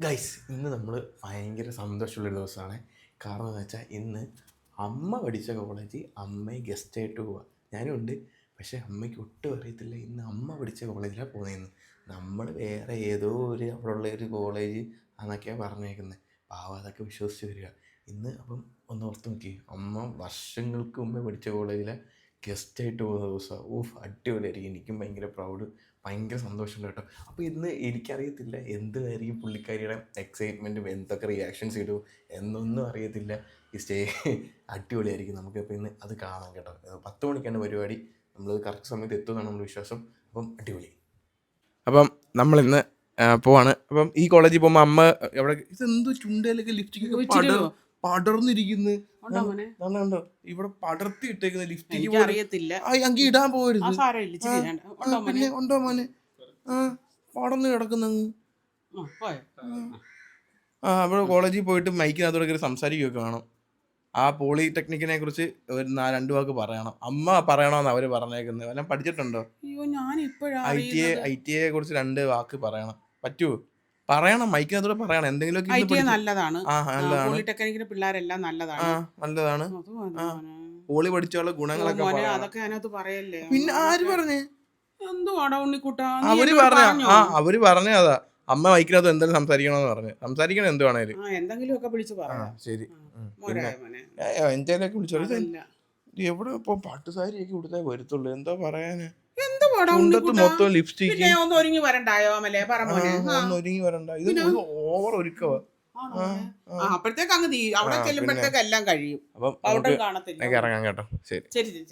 Guys ഇന്ന് നമ്മൾ ഭയങ്കര സന്തോഷമുള്ളൊരു ദിവസമാണ്. കാരണം എന്ന് വെച്ചാൽ ഇന്ന് അമ്മ പഠിച്ച കോളേജിൽ അമ്മയെ ഗസ്റ്റായിട്ട് പോവുക ഞാനും ഉണ്ട്. പക്ഷേ അമ്മയ്ക്ക് ഒട്ടും അറിയത്തില്ല. ഇന്ന് അമ്മ പഠിച്ച കോളേജിലാണ് പോകുന്നതെന്ന് നമ്മൾ വേറെ ഏതോ ഒരു അവിടെ ഉള്ള ഒരു കോളേജ് എന്നൊക്കെയാണ് പറഞ്ഞേക്കുന്നത് പാവം അതൊക്കെ വിശ്വസിച്ച് വരിക. ഇന്ന് അപ്പം ഒന്ന് ഓർത്ത് നോക്കി. അമ്മ വർഷങ്ങൾക്ക് മുമ്പേ പഠിച്ച കോളേജിലെ ഗസ്റ്റായിട്ട് പോകുന്ന ദിവസം ഊഫ് അടിപൊളിയായിരിക്കും. എനിക്കും ഭയങ്കര പ്രൗഡ് ഭയങ്കര സന്തോഷമുണ്ട് കേട്ടോ. അപ്പോൾ ഇന്ന് എനിക്കറിയത്തില്ല എന്തായിരിക്കും പുള്ളിക്കാരിയുടെ എക്സൈറ്റ്മെന്റും എന്തൊക്കെ റിയാക്ഷൻസ് ഇടും എന്നൊന്നും അറിയത്തില്ല. ഈ സ്റ്റേ അടിപൊളിയായിരിക്കും നമുക്കിപ്പോൾ ഇന്ന് അത് കാണാം കേട്ടോ. പത്ത് മണിക്കാണ് പരിപാടി. നമ്മൾ കറക്റ്റ് സമയത്ത് എത്തുമെന്നാണ് നമ്മുടെ വിശ്വാസം. അപ്പം അടിപൊളി. അപ്പം നമ്മളിന്ന് പോവാണ്. അപ്പം ഈ കോളേജിൽ പോകുമ്പോൾ അമ്മ എവിടെ ഇതെന്തോ ചുണ്ടയിലൊക്കെ ലിപ്സ്റ്റിക് വെച്ചിട്ടുണ്ടോ? പടർന്നിരിക്കുന്നു? കണ്ടോ, ഇവിടെ പടർത്തി ഇട്ടേക്കുന്ന ലിഫ്റ്റ് എനിക്ക് അറിയത്തില്ല അങ്ങ് ഇടാൻ ആ പോകരുത് പിന്നെ ഉണ്ടോ മോനെ? ആ പടർന്ന് കിടക്കുന്നങ്ങ് ആ, അവിടെ കോളേജിൽ പോയിട്ട് മൈക്കിനകത്തോടെ കയറി സംസാരിക്കുകയൊക്കെ വേണം. ആ പോളിടെക്നിക്കിനെ കുറിച്ച് ഒരു രണ്ടു വാക്ക് പറയണം. അമ്മ പറയണമെന്ന് അവർ പറഞ്ഞേക്കുന്നത്. വല്ലതും പഠിച്ചിട്ടുണ്ടോ? I T I I T ഐയെ കുറിച്ച് രണ്ട് വാക്ക് പറയണം. പറ്റുമോ പറയണം മൈക്കിനകത്തോടെ പറയണം. എന്തെങ്കിലുമൊക്കെ ഇരുന്ന് നല്ലതാണ്. നല്ലതാണ്. പിള്ളേരെല്ലാം നല്ലതാണ്. അത്. പോളി പഠിച്ചുള്ള ഗുണങ്ങളൊക്കെ. അതൊക്കെ അതിനകത്ത് പറയല്ലേ. പിന്നെ ആര് പറഞ്ഞേ? അവർ പറഞ്ഞ പറഞ്ഞോ? ആ അവർ പറഞ്ഞതാ അമ്മ മൈക്കിനകത്ത് എന്തെങ്കിലും സംസാരിക്കണമെന്ന് പറഞ്ഞു. സംസാരിക്കണം എന്ത് വേണേലും. എന്തെങ്കിലും ഒക്കെ വിളിച്ചു ശരി. ഇത് എവിടെ ഇപ്പൊ പാട്ടുസാരിയൊക്കെ കൊടുത്തേ വരത്തുള്ളൂ. എന്താ പറയാന്? ഉണ്ണിക്കുട്ടാ? മൊത്തം ലിപ്സ്റ്റിക് പിന്നെ ഒന്ന് ഒരുങ്ങി വരണ്ടായോ അമലേ? പറ മോനെ. ഒന്ന് ഒരുങ്ങി വരണ്ട. ഇത് ഓവർ ഒരുക്കവാ. അപ്പോഴത്തേക്ക് അങ്ങ് അവിടെ ചെല്ലുമ്പോഴത്തേക്ക് എല്ലാം കഴിയും. അപ്പം പൗഡർ നമുക്ക് കാണത്തില്ല. എനിക്ക് ഇറങ്ങാം കേട്ടോ. ശരി. ശരി ശരി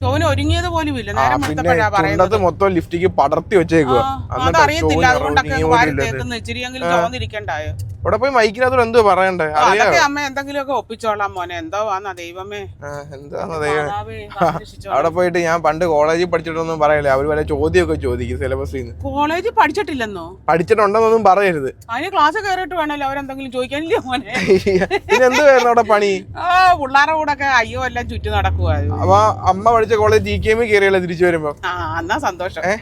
ടോന് ഒരുങ്ങിയത് പോലും ഇല്ല. നേരം വെളുത്തപ്പോഴാ പറയുന്നത്. മൊത്തം ലിഫ്റ്റിക്ക് പടർത്തി വെച്ചേക്കുക അതറിയത്തില്ല. അതുകൊണ്ടൊക്കെ വാരി തേക്കുന്ന ഇച്ചിരിയെങ്കിലും ചോന്നിരിക്കണ്ടായോ ഇവിടെ പോയി മൈക്കിനകത്തോട് എന്തോ പറയണ്ടേ? അതൊക്കെ അമ്മ എന്തെങ്കിലുമൊക്കെ ഒപ്പിച്ചോളാം മോനെ. എന്തോ ആന്നാ ദൈവമേ. എന്താന്ന് ദൈവം അവിടെ പോയിട്ട് ഞാൻ പണ്ട് കോളേജിൽ പഠിച്ചിട്ടൊന്നും പറയല്ലേ. അവർ വല്ല ചോദ്യമൊക്കെ ചോദിക്കും സിലബസിൽ നിന്ന്. കോളേജിൽ പഠിച്ചിട്ടില്ലെന്നോ? പഠിച്ചിട്ടുണ്ടെന്നൊന്നും പറയരുത്. അതിന് ക്ലാസ് കയറിയിട്ട് വേണമല്ലോ അവരെന്തെങ്കിലും ചോദിക്കാനില്ലേ മോനെ? എന്ത് വരുന്നു അവിടെ പണി? ആ പിള്ളേരുടെ കൂടെ ഒക്കെ അയ്യോ എല്ലാം ചുറ്റി നടക്കുവായിരുന്നു അപ്പൊ അമ്മ പഠിച്ച കോളേജ് ജി കെ എം കയറിയല്ലോ തിരിച്ചു വരുമ്പോ? ആ എന്നാ സന്തോഷം. ഏ?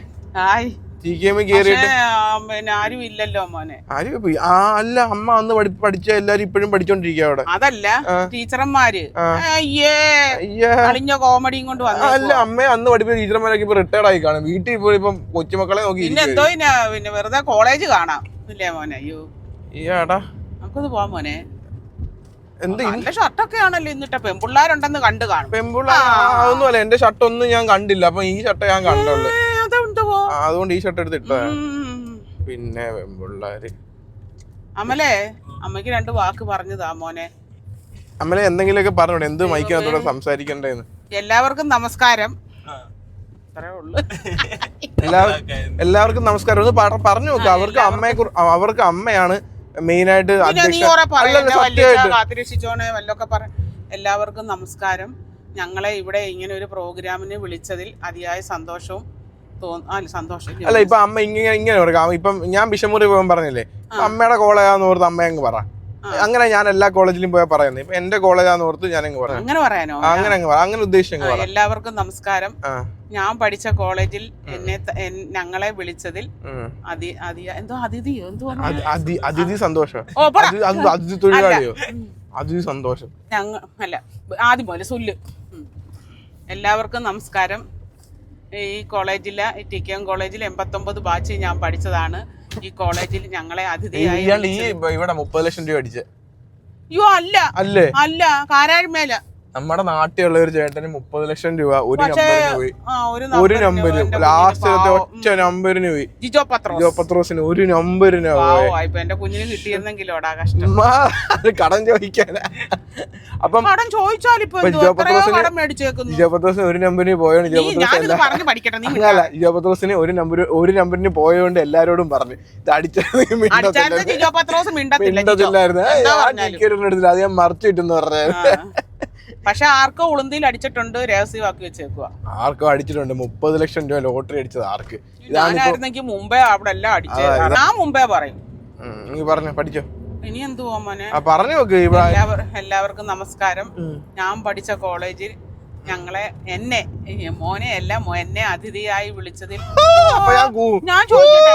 ആയ്. ജി കെ എം പക്ഷേ കയറിയിട്ട് ആ, പിന്നെ ആരും ഇല്ലല്ലോ മോനെ. ആരും പോയി ആ അല്ല അമ്മ അന്ന് പഠി പഠിച്ച എല്ലാരും ഇപ്പോഴും പഠിച്ചോണ്ടിരിക്കുക അവിടെ. അതല്ല. ടീച്ചർമാര്. ആ. അയ്യേ. അയ്യാ. അളിഞ്ഞ കോമഡിയും കൊണ്ട് ആ, അല്ല വന്നു അമ്മ അന്ന് പഠിപ്പിച്ച ടീച്ചർമാരൊക്കെ ഇപ്പൊ റിട്ടയർഡ് ആയി കാണും. വീട്ടിൽ പോയി ഇപ്പം കൊച്ചുമക്കളെ നോക്കി പിന്നെ എന്തോ പിന്നെ വെറുതെ കോളേജ് കാണാം. ഇല്ലേ മോനെ? അയ്യോ. ഈയാടാ. നമുക്കൊന്ന് പോവാം മോനെ. എന്ത് നല്ല ഷർട്ടൊക്കെ ആണല്ലോ ഇന്നിട്ട് പെൺപിള്ളാരുണ്ടെന്ന് കണ്ടു കാണും. പെമ്പിള്ള അതൊന്നുമല്ല എന്റെ ഷർട്ട് ഒന്നും ഞാൻ കണ്ടില്ല. അപ്പൊ ഈ ഷർട്ട് ഞാൻ കണ്ടുള്ളൂ അതുകൊണ്ട് ഈ ഷർട്ട് എടുത്ത് ഇട്ടതാ പിന്നെ പെമ്പിള്ളാര്. അമലേ അമ്മയ്ക്ക് രണ്ട് വാക്ക് പറഞ്ഞതാ മോനെ. അമ്മലെ എന്തെങ്കിലുമൊക്കെ പറഞ്ഞോട്ടെ എന്ത് മൈക്കിനകത്തോടെ സംസാരിക്കണ്ടേന്ന്. എല്ലാവർക്കും നമസ്കാരം. എല്ലാവർക്കും നമസ്കാരം. ഒന്ന് പറ- പറഞ്ഞു നോക്കുക അവർക്ക് അമ്മയെ കുറി- അവർക്ക് അമ്മയാണ് അല്ലല്ല, കാത്തിരക്ഷിച്ചോണേ വല്ലൊക്കെ പറ. എല്ലാവർക്കും നമസ്കാരം. ഞങ്ങളെ ഇവിടെ ഇങ്ങനെ ഒരു പ്രോഗ്രാമിന് വിളിച്ചതിൽ അതിയായ സന്തോഷവും അല്ല ഇപ്പൊ അമ്മ ഇങ്ങനെ ഇങ്ങനെ ഇപ്പം ഞാൻ ബിഷമുറി പോകാൻ പറഞ്ഞില്ലേ അമ്മയുടെ കോളയാന്ന് ഓർത്ത് അമ്മ അങ്ങ് പറ. അങ്ങനെ ഞാൻ എല്ലാ കോളേജിലും പോയാൽ പറയുന്നത് ഇപ്പൊ എന്റെ കോളേജാന്ന് ഓർത്ത് ഞാൻ അങ്ങ് പറയാം. അങ്ങനെ പറയാനോ? അങ്ങനെ അങ്ങ് പറയാം അങ്ങനെ ഉദ്ദേശിച്ച് എല്ലാവർക്കും നമസ്കാരം. ഞാൻ പഠിച്ച കോളേജിൽ എന്നെ ഞങ്ങളെ വിളിച്ചതിൽ. അതി അതി എന്തോ അതിഥിയോ എന്തോ അത് അതി- അതിഥി സന്തോഷം. അതിഥി തൊഴിലാളിയോ? അതിഥി സന്തോഷം. ഞങ്ങ അല്ല ആദ്യം പോലെ സുല്ല്. എല്ലാവർക്കും നമസ്കാരം. ഈ കോളേജിലെ ടി കെ എം കോളേജിൽ എൺപത്തൊമ്പത് ബാച്ച് ഞാൻ പഠിച്ചതാണ്. ഈ കോളേജിൽ ഞങ്ങളെ അതിഥിയായി ഇയാൾ ഈ ഇവിടെ മുപ്പത് ലക്ഷം രൂപ അടിച്ചേ. അയ്യോ അല്ല. അല്ലേ? അല്ല കാരാഴ്മേല നമ്മുടെ നാട്ടിലുള്ള ഒരു ചേട്ടന് മുപ്പത് ലക്ഷം രൂപ ഒരു നമ്പറിന് പോയി. ഒരു നമ്പറിന് നമ്പര് ലാസ്റ്റ് ഒറ്റ നമ്പറിന് പോയി. ജിജോ പത്രോസ്. ജിയോ പത്രോസിന് ഒരു നമ്പറിന് എന്റെ കുഞ്ഞിന് കിട്ടിയിരുന്നെങ്കിലോടാ കഷ്ടം. കടം ചോദിക്കാൻ അപ്പം കടം ചോദിച്ചാലിപ്പോ ജിജോ പത്രോസിന് ഒരു നമ്പറിന് പോയോണ്ട് ജിജോ പത്രോസ് പറഞ്ഞു ജിയോ പത്രോസിന് ഒരു നമ്പർ ഒരു നമ്പറിന് പോയോണ്ട് എല്ലാരോടും പറഞ്ഞു. ഇത് ജിജോ ജിജോ. മിണ്ടത്തില്ലായിരുന്നു. ടിക്കറ്റ് അത് ഞാൻ മറിച്ചിട്ടെന്ന് കിട്ടുന്ന പറഞ്ഞത് പക്ഷെ ആർക്കോ ഉളുന്തിയിൽ അടിച്ചിട്ടുണ്ട് രഹസ്യമാക്കി വെച്ചേക്കുക ആർക്കോ അടിച്ചിട്ടുണ്ട്. മുപ്പത് ലക്ഷം രൂപ ലോട്ടറി അടിച്ചത് ആർക്ക്. ഞാനായിരുന്നെങ്കിൽ മുമ്പേ അവിടെ എല്ലാം അടിച്ചത് ഞാൻ മുമ്പേ പറയും. നീ പറഞ്ഞോ പഠിച്ചോ. ഇനി എന്തുവാ മോനെ? പറഞ്ഞു എല്ലാവർക്കും നമസ്കാരം. ഞാൻ പഠിച്ച കോളേജിൽ ഞങ്ങളെ എന്നെ മോനെ അല്ല മോ- എന്നെ അതിഥിയായി വിളിച്ചതിൽ ഞാൻ ചോദിക്കട്ടെ?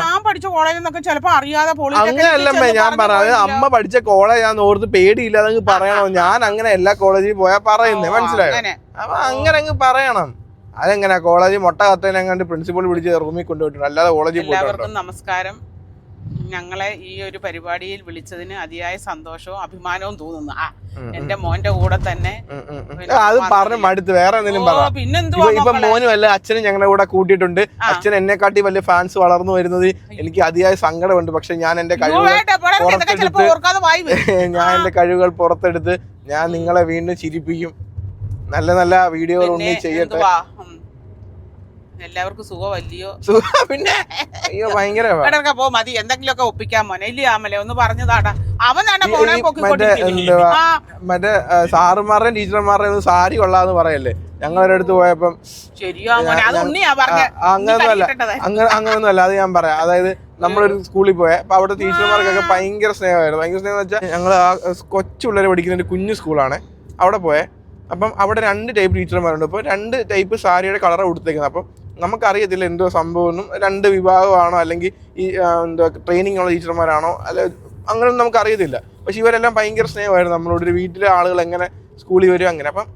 ഞാൻ പഠിച്ച കോളേജിൽ നിന്നൊക്കെ ചിലപ്പോ അറിയാതെ അങ്ങനെയല്ലമ്മേ ഞാൻ പറഞ്ഞു അമ്മ പഠിച്ച കോളേജ് ഞാൻ ഓർത്ത് പേടിയില്ലാതെ പറയണോ. ഞാൻ അങ്ങനെ എല്ലാ കോളേജിൽ പോയാ പറയുന്നേ മനസ്സിലായോ? അങ്ങനെ. അപ്പൊ അങ്ങനെ അങ്ങ് പറയണം. അതെങ്ങനെ കോളേജ് മുട്ട കത്തേനെ കണ്ട് പ്രിൻസിപ്പൾ വിളിച്ച് റൂമിൽ കൊണ്ടുപോയിട്ടുണ്ട്. അല്ലാതെ കോളേജിൽ പോയിട്ടുണ്ട്. നമസ്കാരം. ഞങ്ങളെ ഈ ഒരു പരിപാടിയിൽ വിളിച്ചതിന് അതിയായ സന്തോഷവും അഭിമാനവും തോന്നുന്നു. ആ എന്റെ മോന്റെ കൂടെ തന്നെ അത് പറഞ്ഞു മടുത്ത് വേറെ എന്തെങ്കിലും ഇപ്പൊ മോനും അല്ല അച്ഛനും ഞങ്ങളുടെ കൂടെ കൂട്ടിയിട്ടുണ്ട്. അച്ഛൻ എന്നെക്കാട്ടി വലിയ ഫാൻസ് വളർന്നു വരുന്നത് എനിക്ക് അതിയായ സങ്കടമുണ്ട്. പക്ഷെ ഞാൻ എന്റെ കഴിവുകൾ പുറത്തെടുത്ത്. ഞാൻ എന്റെ കഴിവുകൾ പുറത്തെടുത്ത് ഞാൻ നിങ്ങളെ വീണ്ടും ചിരിപ്പിക്കും. നല്ല നല്ല വീഡിയോകൾ ഉണ്ണി ചെയ്യട്ടെ. എല്ലാവർക്കും സുഖമല്ലയോ പിന്നെ? അയ്യോ ഭയങ്കര പോ മതി. എന്തെങ്കിലുമൊക്കെ ഒപ്പിക്കാൻ മോനെ ഇല്ല ആമലെ ഒന്ന് പറഞ്ഞതാടാ. ഈ- മോനെ. മറ്റേ സാറുമാരുടെ ടീച്ചർമാരുടെ സാരി കൊള്ളാന്ന് പറയല്ലേ? ഞങ്ങളുടെ അടുത്ത് പോയപ്പം അങ്ങനൊന്നുമല്ല. അങ്ങനെ അങ്ങനൊന്നുമല്ല അത് ഞാൻ പറയാം. അതായത് നമ്മളൊരു സ്കൂളിൽ പോയ അപ്പൊ അവിടെ ടീച്ചർമാർക്കൊക്കെ ഭയങ്കര സ്നേഹമായിരുന്നു. ഭയങ്കര സ്നേഹം എന്ന് വെച്ചാൽ ഞങ്ങൾ ആ കൊച്ചു പിള്ളേർ പഠിക്കുന്ന ഒരു കുഞ്ഞു സ്കൂളാണ്. അവിടെ പോയെ. അപ്പം അവിടെ രണ്ട് ടൈപ്പ് ടീച്ചർമാരുണ്ട്. അപ്പോൾ രണ്ട് ടൈപ്പ് സാരിയുടെ കളർ കൊടുത്തേക്കുന്നത് അപ്പം നമുക്കറിയത്തില്ല എന്തോ സംഭവമൊന്നും രണ്ട് വിഭാഗമാണോ അല്ലെങ്കിൽ ഈ എന്താ ട്രെയിനിങ് ഉള്ള ടീച്ചർമാരാണോ? അല്ല അങ്ങനെയൊന്നും നമുക്കറിയത്തില്ല. പക്ഷെ ഇവരെല്ലാം ഭയങ്കര സ്നേഹമായിരുന്നു നമ്മളോട്. ഒരു വീട്ടിലെ ആളുകൾ എങ്ങനെ സ്കൂളിൽ വരും അങ്ങനെ. അപ്പം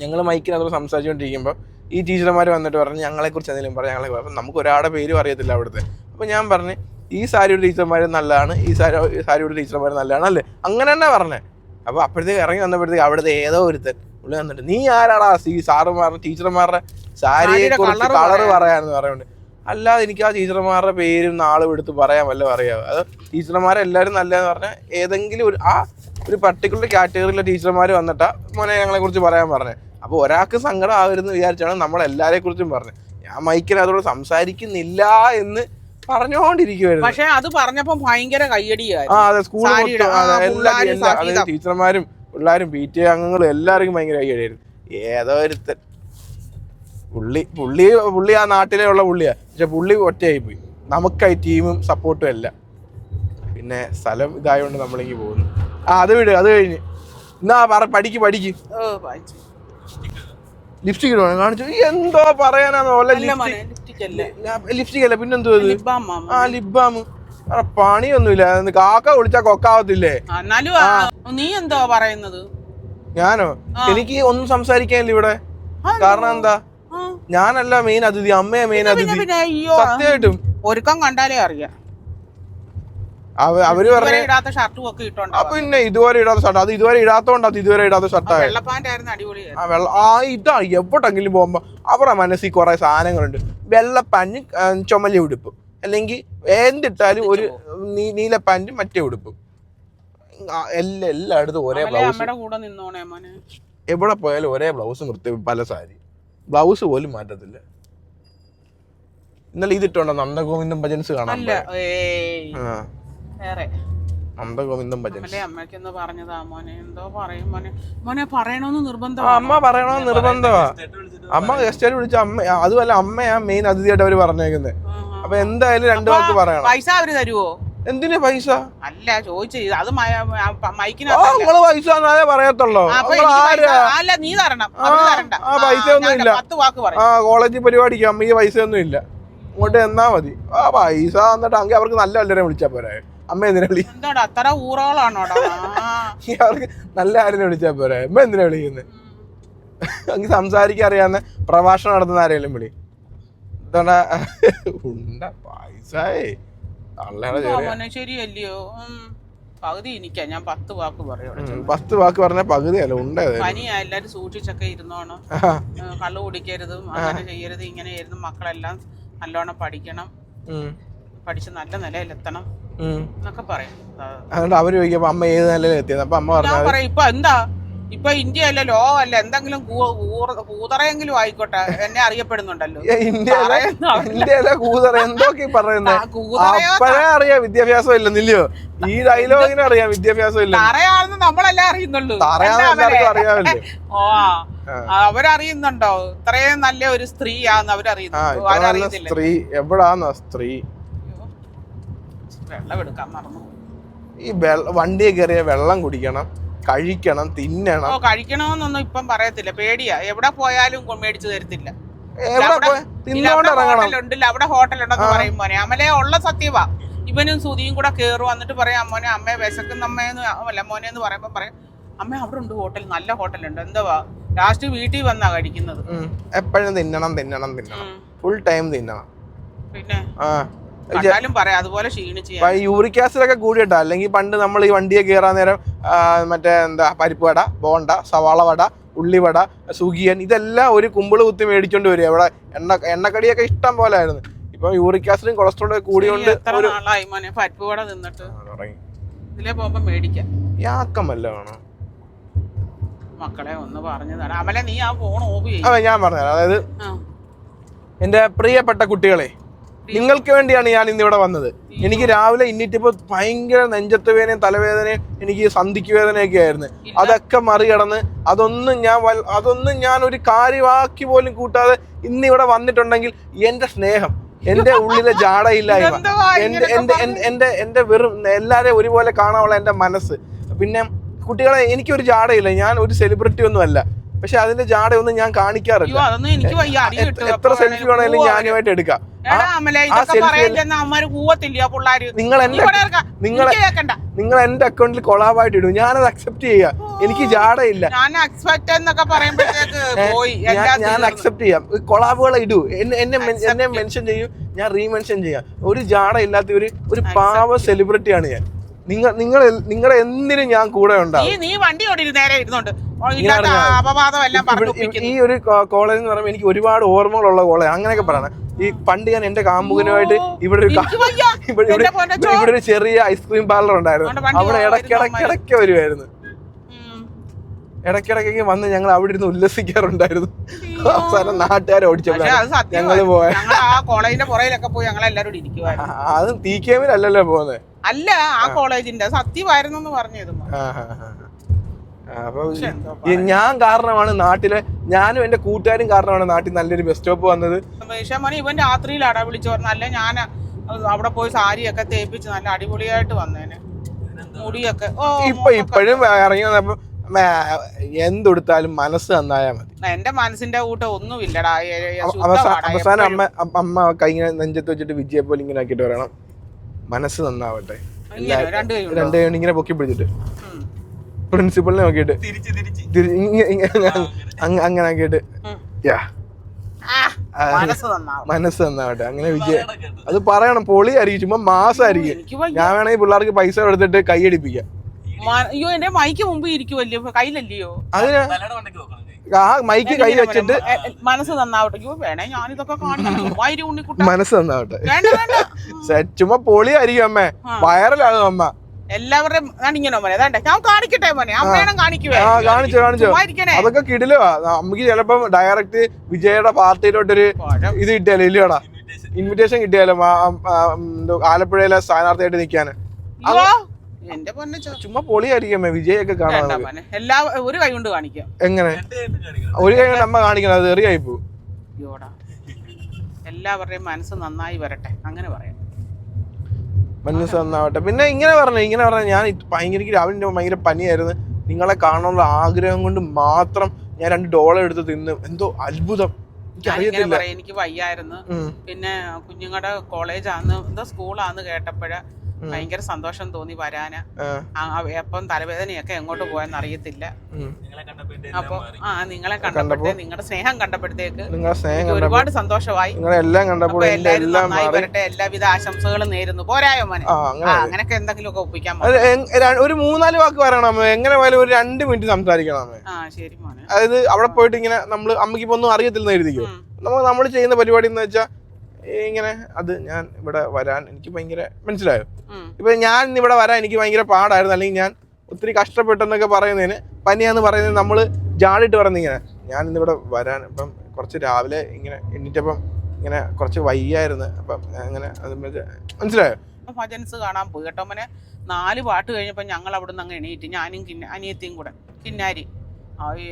ഞങ്ങൾ മൈക്കിനകത്തോട് സംസാരിച്ചുകൊണ്ടിരിക്കുമ്പോൾ ഈ ടീച്ചർമാർ വന്നിട്ട് പറഞ്ഞ് ഞങ്ങളെക്കുറിച്ച് എന്തെങ്കിലും പറയാം. ഞങ്ങളെ അപ്പം നമുക്ക് ഒരാളുടെ പേരും അറിയത്തില്ല അവിടുത്തെ. അപ്പോൾ ഞാൻ പറഞ്ഞു ഈ സാരിയുടെ ടീച്ചർമാർ നല്ലതാണ് ഈ സാരി സാരിയുടെ ടീച്ചർമാർ നല്ലതാണ് അല്ലേ? അങ്ങനെ തന്നെ പറഞ്ഞേ. അപ്പോൾ അപ്പോഴത്തേക്ക് ഇറങ്ങി വന്നപ്പോഴത്തേക്ക് അവിടുത്തെ ഏതോ ഒരുത്തൻ പുള്ളി വന്നിട്ട് നീ ആരാടാ? ഈ സാറുമാരുടെ ടീച്ചർമാരുടെ സാരിയെ കുറിച്ച് കളർ പറയാന്ന് പറയുന്നുണ്ട്. അല്ലാതെ എനിക്ക് ആ ടീച്ചർമാരുടെ പേരും നാളും എടുത്ത് പറയാൻ വല്ല പറയാം അത് ടീച്ചർമാരെല്ലാവരും നല്ലതെന്ന് പറഞ്ഞാൽ ഏതെങ്കിലും ഒരു ആ ഒരു പർട്ടിക്കുലർ കാറ്റഗറിയിലെ ടീച്ചർമാർ വന്നിട്ടാ മോനെ ഞങ്ങളെ കുറിച്ച് പറയാൻ പറഞ്ഞത് അപ്പോൾ ഒരാൾക്ക് സങ്കടം ആവരുന്ന് വിചാരിച്ചാണ് നമ്മൾ എല്ലാരെ കുറിച്ചും പറഞ്ഞത് ഞാൻ മൈക്കിനകത്തോട് സംസാരിക്കുന്നില്ല എന്ന് പറഞ്ഞുകൊണ്ടിരിക്കുവായിരുന്നു പക്ഷെ അത് പറഞ്ഞപ്പോ ഭയങ്കര ആ അതെ സ്കൂൾ. ടീച്ചർമാരും പിള്ളേരും പി ടി എ അംഗങ്ങളും എല്ലാവർക്കും ഭയങ്കര കൈയടിയായിരുന്നു ഏതോ ഒരുത്തൻ. പുള്ളി പുള്ളി പുള്ളി ആ നാട്ടിലെ ഉള്ള പുള്ളിയാ. പക്ഷെ പുള്ളി ഒറ്റയായി പോയി. നമുക്കായി ടീമും സപ്പോർട്ടും അല്ല പിന്നെ സ്ഥലം ഇതായതുകൊണ്ട് നമ്മളിങ്ങി പോകുന്നു. ആ അത് വിട് അത് കഴിഞ്ഞ്. എന്നാ പറ പഠിക്ക് പഠിക്ക്. ലിപ്സ്റ്റിക് ഇടുവാണ്? കാണിച്ചു. എന്തോ മോനെ ലിപ്സ്റ്റിക് അല്ലേ. പിന്നെന്തോ ആ ലിബാം. പണിയൊന്നുമില്ല. കാക്ക വിളിച്ചാ കൊക്കാവത്തില്ലേ? നീ എന്തോ പറയുന്നത്? ഞാനോ? എനിക്ക് ഒന്നും സംസാരിക്കാനില്ല ഇവിടെ. കാരണം എന്താ? ഞാനല്ല മെയിൻ അതിഥി അമ്മയെ മെയിൻ അതിഥി. സത്യമായിട്ടും. ഒരുക്കം കണ്ടാലേ അറിയാം. അവർ പറഞ്ഞു അപ്പൊ പിന്നെ ഇതുവരെ ഇടാത്ത ഷർട്ട് അത് ഇതുവരെ ഇടാത്തോണ്ട് അത് ഇതുവരെ ഇടാത്ത ഷർട്ടായ ആ ഇതാ എവിടെങ്കിലും പോകുമ്പോ അവരുടെ മനസ്സിൽ കുറെ സാധനങ്ങളുണ്ട്. വെള്ളപ്പാൻ ചുമലി ഉടുപ്പ്. അല്ലെങ്കിൽ എന്തിട്ടാലും ഒരു നീല പാന്റ് മറ്റേ ഉടുപ്പും. എല്ലാ എല്ലായിടത്തും ഒരേ ബ്ലൗസ് എവിടെ പോയാലും ഒരേ ബ്ലൗസ് നിർത്തി പല സാരി. ബ്ലൗസ് പോലും മാറ്റത്തില്ല. ഇന്നലെ ഇതിട്ടുണ്ടോ നന്ദഗോവിന്ദം ഭജൻസ് കാണാൻ. നന്ദഗോവിന്ദം ഭജൻസ്. അമ്മയ്ക്കൊന്ന് പറഞ്ഞതാ മോനെ. എന്തോ പറയും മോനെ. മോനെ പറയണോന്ന് നിർബന്ധം അമ്മ ഗസ്റ്റ് നിർബന്ധമാ അമ്മ ഗസ്റ്റായിട്ട് വിളിച്ച അമ്മ അതുമല്ല അമ്മയാ മെയിൻ അതിഥിയായിട്ട് അവർ പറഞ്ഞേക്കുന്നത് അപ്പൊ എന്തായാലും രണ്ടു പേർക്ക് പറയണം. പൈസ അവർ തരുവോ? എന്തിനാ പൈസ? അല്ല ചോദിച്ചു അത് മ- മ- ആ മൈക്കിനകത്തല്ല നിങ്ങൾ പൈസ എന്നാലേ പറയത്തുള്ളൂ. അല്ല നീ തരണം. ആ, പൈസ ഒന്നും ഇല്ല. പത്ത് വാക്ക് പറയാം. ആ കോളേജ് പരിപാടിക്ക് അമ്മ പൈസ ഒന്നും ഇല്ല ഇങ്ങോട്ട് എന്നാ മതി. ആ പൈസ എന്നിട്ട് അങ്ങ് അവർക്ക് നല്ല വല്ലരെ വിളിച്ചാ പോരെ. അമ്മ എന്തിനാ വിളി അത്ര ഊറോളാണോ. അവർക്ക് നല്ല ആരെ വിളിച്ചാ പോരെ. അമ്മ എന്തിനാ വിളിക്കുന്നത് അങ്ങ് സംസാരിക്കാൻ അറിയാവുന്ന പ്രഭാഷണം നടത്തുന്ന ആരെങ്കിലും വിളി. ഉണ്ട ശരിയല്ലയോ. പകുതി എനിക്കാ. ഞാൻ പത്ത് വാക്ക് പറയും ഉം, പത്ത് വാക്ക് പറഞ്ഞ പകുതിയല്ല അല്ല പനിയാ എല്ലാരും സൂക്ഷിച്ചൊക്കെ ഇരുന്നോണം. കള്ളു കുടിക്കരുതും അങ്ങനെ ചെയ്യരുത് ഇങ്ങനെ ഇരുന്ന് മക്കളെല്ലാം നല്ലോണം പഠിക്കണം. പഠിച്ച് നല്ല നിലയിലെത്തണം എന്നൊക്കെ പറയും. അതുകൊണ്ട് അവർ ചോദിക്കുമ്പോ അമ്മ ഏത് നിലയിൽ എത്തിയത് അപ്പൊ അമ്മ പറഞ്ഞു ഇപ്പൊ എന്താ? ഇപ്പൊ ഇന്ത്യ അല്ല ലോകമല്ല എന്തെങ്കിലും കൂ- ഊറ- കൂതറയെങ്കിലും ആയിക്കോട്ടെ എന്നെ അറിയപ്പെടുന്നുണ്ടല്ലോ. ഇന്ത്യയിലെ കൂതറ എന്തൊക്കെ പറയുന്നത് അപ്പഴേ അറിയാം വിദ്യാഭ്യാസം ഇല്ലെന്നില്ലയോ ഈ ഡയലോഗിനെ അറിയാം വിദ്യാഭ്യാസം ഇല്ല തറയാണെന്ന് നമ്മളല്ലേ അറിയുന്നുള്ളൂ. അറിയാമല്ലേ? ഓ അവരറിയുന്നുണ്ടോ? ഇത്രയും നല്ല ഒരു സ്ത്രീയാന്ന് അവരറിയത്തില്ല സ്ത്രീ എവിടാന്ന സ്ത്രീ? വെള്ളം എടുക്കാൻ മറന്നു. ഈ വണ്ടിയെ കയറിയ വെള്ളം കുടിക്കണം. കഴിക്കണം തിന്നണം. ഓ കഴിക്കണമെന്നൊന്നും ഇപ്പം പറയത്തില്ല. പേടിയാ. എവിടെ പോയാലും മേടിച്ചു തരത്തില്ല. അവിടെ- ഹോട്ടലുണ്ടെന്ന് പറയും മോനെ. അമലേ ഉള്ള സത്യവാ. ഇവനും സുതിയും കൂടെ കേറും. എന്നിട്ട് പറയാം അമ്മോനെ അമ്മയെ വിശക്കുന്ന അമ്മയെന്ന് അല്ല മോനെ എന്ന് പറയുമ്പോ പറയും അമ്മ അവിടെ ഉണ്ട് ഹോട്ടൽ. നല്ല ഹോട്ടലുണ്ട്. എന്തുവാ? ലാസ്റ്റ് വീട്ടിൽ വന്നാ കഴിക്കുന്നത്. എപ്പോഴും തിന്നണം തിന്നണം തിന്നണം. ഫുൾ ടൈം തിന്നണം. പിന്നെ? ആ. പറയാം അതുപോലെ ക്ഷീണിച്ച് യൂറിക് ആസിഡൊക്കെ കൂടിയിട്ടാ. അല്ലെങ്കിൽ പണ്ട് നമ്മൾ ഈ വണ്ടിയെ കയറാൻ നേരം മറ്റേ എന്താ പരിപ്പ് വട ബോണ്ട സവാള വട ഉള്ളിവട സുഗിയൻ ഇതെല്ലാം ഒരു കുമ്പിൾ കുത്തി മേടിച്ചോണ്ട് വരും അവിടെ എണ്ണ എണ്ണക്കടിയൊക്കെ ഇഷ്ടം പോലെ ആയിരുന്നു. ഇപ്പൊ യൂറിക് ആസിഡും കൊളസ്ട്രോളും ഒക്കെ കൂടിയോണ്ട് പരിപ്പ് വട തിന്നിട്ട്. ആ, തുടങ്ങി. ഇതിലേ പോകുമ്പോ മേടിക്കാം. യാക്കമല്ല വേണം? മക്കളെ ഒന്ന് പറഞ്ഞു തരാം. അമലെ നീ ആ ഫോൺ ഓഫ് ചെയ്യും. അതെ ഞാൻ പറഞ്ഞുതരാം. അതായത് എന്റെ പ്രിയപ്പെട്ട കുട്ടികളെ നിങ്ങൾക്ക് വേണ്ടിയാണ് ഞാൻ ഇന്ന് ഇവിടെ വന്നത് എനിക്ക് രാവിലെ ഇന്നിട്ടിപ്പോ ഭയങ്കര നെഞ്ചത്ത് വേദനയും തലവേദനയും എനിക്ക് സന്ധിക്ക് വേദനയൊക്കെ ആയിരുന്നു. അതൊക്കെ മറികടന്ന് അതൊന്നും ഞാൻ അതൊന്നും ഞാൻ ഒരു കാര്യമാക്കി പോലും കൂട്ടാതെ ഇന്ന് ഇവിടെ വന്നിട്ടുണ്ടെങ്കിൽ എന്റെ സ്നേഹം എന്റെ ഉള്ളിലെ ജാടയില്ലായ്മ എന്റെ എന്റെ- എന്റെ എന്റെ വെറും എല്ലാരെയും ഒരുപോലെ കാണാനുള്ള എന്റെ മനസ്സ്. പിന്നെ കുട്ടികളെ എനിക്കൊരു ജാടയില്ല. ഞാൻ ഒരു സെലിബ്രിറ്റി ഒന്നും അല്ല പക്ഷെ അതിന്റെ ജാടയൊന്നും ഞാൻ കാണിക്കാറില്ല. എത്ര- സെൽഫി വേണമെങ്കിലും ഞാനുമായിട്ട് എടുക്കാം. നിങ്ങൾ എന്റെ കേക്കണ്ട. നിങ്ങൾ എന്റെ അക്കൗണ്ടിൽ കൊളാബായിട്ട് ഇടും. ഞാനത് അക്സെപ്റ്റ് ചെയ്യാം. എനിക്ക് ജാടയില്ല. ഞാൻ അക്സെപ്റ്റ് ചെയ്യാം. കൊളാബുകൾ ഇടൂ. എന്നെ എന്നെ എന്നെ മെൻഷൻ ചെയ്യൂ. ഞാൻ റീമെൻഷൻ ചെയ്യാം. ഒരു ജാട ഇല്ലാത്ത ഒരു ഒരു പാവ സെലിബ്രിറ്റിയാണ് ഞാൻ. നിങ്ങൾ നിങ്ങൾ നിങ്ങളുടെ എന്തിനും ഞാൻ കൂടെ ഉണ്ടാവും. നീ വണ്ടി ഓടി നേരെ ഇരുന്നോണ്ട്. ഈ ഒരു കോളേജ് എന്ന് പറയുമ്പോൾ എനിക്ക് ഒരുപാട് ഓർമ്മകളുള്ള കോളേജ്. അങ്ങനെയൊക്കെ പറയണം. ഈ പണ്ട് ഞാൻ എന്റെ കാമ്പുകനുമായിട്ട് ഇവിടെ ഒരു. ഇവിടെ ഒരു ചെറിയ ഐസ്ക്രീം പാർലർ ഉണ്ടായിരുന്നു. അവിടെ ഇടയ്ക്കിടയ്ക്കിടയ്ക്ക് വരുമായിരുന്നു. ഇടയ്ക്കിടയ്ക്ക് വന്ന് ഞങ്ങൾ അവിടെ ഇരുന്ന് ഉല്ലസിക്കാറുണ്ടായിരുന്നു. അവസാനം നാട്ടുകാരെ ഓടിച്ചപ്പോൾ ഞങ്ങൾ പോയ. ഞങ്ങൾ ആ കോളേജിന്റെ പുറയിലൊക്കെ പോയി ഞങ്ങൾ എല്ലാവരും ഇരിക്കുവായിരുന്നു. അതും ടി കെമിലല്ലല്ലോ പോകുന്നത് അല്ല ആ കോളേജിന്റെ. സത്യമായിരുന്നു എന്ന് പറഞ്ഞത് അപ്പൊ പക്ഷെ എന്തോ ഈ ഞാൻ കാരണമാണ് നാട്ടിലെ ഞാനും എന്റെ കൂട്ടുകാരും കാരണമാണ് നാട്ടിൽ നല്ലൊരു ബസ് സ്റ്റോപ്പ് വന്നത്. ഇവൻ രാത്രിയിലാടാ വിളിച്ചു പറഞ്ഞു അല്ലെ ഞാൻ അവിടെ പോയി സാരിയൊക്കെ തേപ്പിച്ച് നല്ല അടിപൊളിയായിട്ട് വന്നേനെ. മുടിയൊക്കെ. ഓ ഇപ്പൊ ഇപ്പോഴും ഇറങ്ങി വന്നപ്പോ എന്തുടുത്താലും മനസ്സ് നന്നായാ മതി. എന്റെ മനസ്സിന്റെ കൂട്ടം ഒന്നുമില്ലടാ. അവസാനം അവസാനം അമ്മ അമ്മ- കൈ ഇങ്ങനെ നെഞ്ചത്ത് വെച്ചിട്ട് വിജയെ പോലെ ഇങ്ങനെ ആക്കിയിട്ട് പറയണം. മനസ്സ് നന്നാവട്ടെ. രണ്ടു കൈ ഇങ്ങനെ പൊക്കി പിടിച്ചിട്ട്. പ്രിൻസിപ്പളിനെ നോക്കിയിട്ട്. അങ്ങനെ ആക്കിയിട്ട്. യാ. മനസ്സ് നന്നാവും മനസ്സ് നന്നാവട്ടെ. അങ്ങനെ വിജയ അത് പറയണം. പൊളി ചുമ്മാ മാസമായിരിക്കും അരിക്കും. ഞാൻ വേണമെങ്കിൽ പിള്ളേർക്ക് പൈസ കൊടുത്തിട്ട് കൈയടിപ്പിക്കാം അയ്യോ എന്റെ മൈക്ക് മുമ്പ് ഇരിക്കുമല്ലോ കയ്യിലല്ലയോ? അതിന് ആ മൈക്ക് കൈ വെച്ചിട്ട് മനസ്സ് നന്നാവട്ടെ. അയ്യോ വേണേ ഞാനിതൊക്കെ കാണിക്കും മനസ്സ് നന്നാവട്ടെ. വേണ്ട വേണ്ട. സെ- ചുമ്മാ പൊളിയായിരിക്കും അമ്മേ. വൈറലാകും അമ്മ. എല്ലാവരുടെയും കാണിക്കണോ മോനെ? വേണ്ട ഞാൻ കാണിക്കട്ടെ മോനെ. അമ്മേണം കാണിക്കുവേ. ആ കാണിച്ചോ കാണിച്ചോ. അതൊക്കെ കിടിലോ നമുക്ക് ചിലപ്പോ ഡയറക്റ്റ് വിജയുടെ പാർട്ടിയിലോട്ടൊരു. ഇത് കിട്ടിയാലോ? ഇല്ലയോടാ ഇൻവിറ്റേഷൻ കിട്ടിയാലോ? ആലപ്പുഴയിലെ സ്ഥാനാർത്ഥിയായിട്ട് നിക്കാന് അയ്യോ എന്റെ പൊന്നെ ചോ ചുമ്മാ പൊളി അമ്മേ വിജയൊക്കെ കാണാൻ വേണ്ട മോനെ എല്ലാ ഒരു കൈ കൊണ്ട് കാണിക്കാം. എങ്ങനെ? ഒരു കൈ കൊണ്ട് അമ്മ കാണിക്കണം അത് എറിയായി പോകും അയ്യോടാ. എല്ലാവരുടെയും മനസ്സ് നന്നായി വരട്ടെ. അങ്ങനെ പറയാം. മനസ്സ് നന്നാവട്ടെ. പിന്നെ ഇങ്ങനെ പറഞ്ഞു ഇങ്ങനെ പറഞ്ഞു ഞാൻ ഇത് ഭയങ്കര എനിക്ക് രാവിലെ എന്റെ ഭയങ്കര പനിയായിരുന്നു. നിങ്ങളെ കാണാനുള്ള ആഗ്രഹം കൊണ്ട് മാത്രം ഞാൻ രണ്ട് ഡോളർ എടുത്ത് തിന്ന്. എന്തോ അത്ഭുതം. എനിക്ക് ഞാൻ ഇങ്ങനെ അറിയത്തില്ല പറയാം എനിക്ക് വയ്യായിരുന്നു. ഉം. പിന്നെ കുഞ്ഞുങ്ങളുടെ കോളേജാന്ന് എന്തോ സ്കൂളാന്ന് കേട്ടപ്പോഴ ഭയങ്കര സന്തോഷം തോന്നി വരാന്. എപ്പം തലവേദനയൊക്കെ എങ്ങോട്ട് പോയെന്ന് അറിയത്തില്ല. അപ്പൊ ആ നിങ്ങളെ കണ്ടപ്പോഴത്തേ നിങ്ങളുടെ സ്നേഹം കണ്ടപ്പോഴത്തേക്ക് ഒരുപാട് സന്തോഷമായി. എല്ലാം കണ്ടപ്പോൾ എല്ലാവരും നന്നായി വരട്ടെ. എല്ലാവിധ ആശംസകളും നേരുന്നു. പോരായോ മോനെ? ആ എന്തെങ്കിലും ഒക്കെ അങ്ങനെയൊക്കെ എന്തെങ്കിലുമൊക്കെ ഒപ്പിക്കാൻ ഒരു മൂന്നാൽ വാക്ക് പറയണം അമ്മ. എങ്ങനെ പോയാലും ഒരു രണ്ട് മിനിറ്റ് സംസാരിക്കണം അമ്മ. ആ ശരി മോനെ. അതായത് അവിടെ പോയിട്ട് ഇങ്ങനെ നമ്മൾ അമ്മയ്ക്ക് ഇപ്പൊ ഒന്നും അറിയത്തില്ലെന്ന് എഴുതിക്കോ. നമ്മൾ നമ്മൾ ചെയ്യുന്ന പരിപാടി എന്ന് വെച്ചാൽ ഇങ്ങനെ അത് ഞാൻ ഇവിടെ വരാൻ എനിക്ക് ഭയങ്കര മനസ്സിലായോ. ഇപ്പൊ ഞാൻ ഇവിടെ വരാൻ എനിക്ക് ഭയങ്കര പാടായിരുന്നു. അല്ലെങ്കിൽ ഞാൻ ഒത്തിരി കഷ്ടപ്പെട്ടെന്നൊക്കെ പറയുന്നതിന് പനിയാന്ന് പറയുന്നത് നമ്മൾ ജാടിട്ട് പറയുന്നത് ഇങ്ങനെ. ഞാൻ ഇന്ന് ഇവിടെ വരാൻ ഇപ്പം കുറച്ച് രാവിലെ ഇങ്ങനെ എണ്ണിറ്റപ്പം ഇങ്ങനെ കുറച്ച് വയ്യായിരുന്നു അപ്പം അങ്ങനെ അത് മനസ്സിലായോ? ഭജൻസ് കാണാൻ പോയി കേട്ടോ മോനെ. നാല് പാട്ട് കഴിഞ്ഞപ്പോൾ ഞങ്ങൾ അവിടെ നിന്ന് അങ്ങ് എണീറ്റ് ഞാനും കിന്ന അനിയത്തിയും കൂടെ. കിന്നാരി.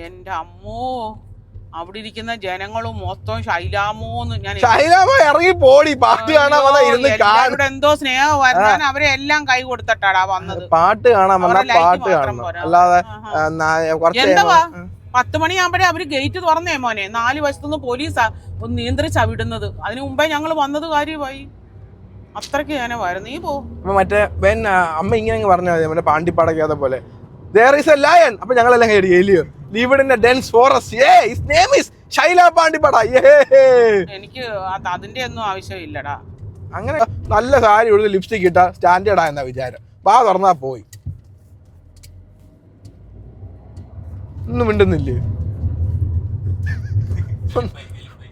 എന്റെ അമ്മോ. അവിടെ ഇരിക്കുന്ന ജനങ്ങളും മൊത്തം ശൈലാമോന്ന് ഞാൻ ശൈലാമോ ഇറങ്ങി പോടി പാട്ട് കാണാൻ അവിടെ എന്തോ സ്നേഹമായിരുന്നു അവരെ എല്ലാം കൈ കൊടുത്തിട്ടാടാ വന്നത്. പാട്ട് കാണാൻ വന്നാ പാട്ട് കാണണം. അല്ലാതെ എന്തുവാ പത്ത് മണിയാകുമ്പോഴേ അവർ ഗേറ്റ് തുറന്നേ മോനെ. നാല് വശത്തുനിന്ന് പോലീസ് നിയന്ത്രിച്ചാ വിടുന്നത്. അതിനു മുമ്പേ ഞങ്ങൾ വന്നത് കാര്യമായി. അത്രയ്ക്ക് ഞാനായിരുന്നു നീ പോ. മറ്റേ അമ്മ ഇങ്ങനെ പറഞ്ഞാൽ മതി മറ്റേ പാണ്ടിപ്പാടക്കാതെ പോലെ ദേർ ഈസ് എ അപ്പൊ ഞങ്ങളെല്ലാം കേടി എലിയോ live dense forest a forest. Name is Shaila Pandippada എനിക്ക് അത് അതിന്റെ ഒന്നും ആവശ്യമില്ലടാ. അങ്ങനെ നല്ല സാരി ഉള്ളത് ലിപ്സ്റ്റിക് ഇട്ട സ്റ്റാൻഡേർഡാ എന്നാ വിചാരം. വാ തുറന്നാ പോയി. ഒന്നും മിണ്ടുന്നില്ലേ?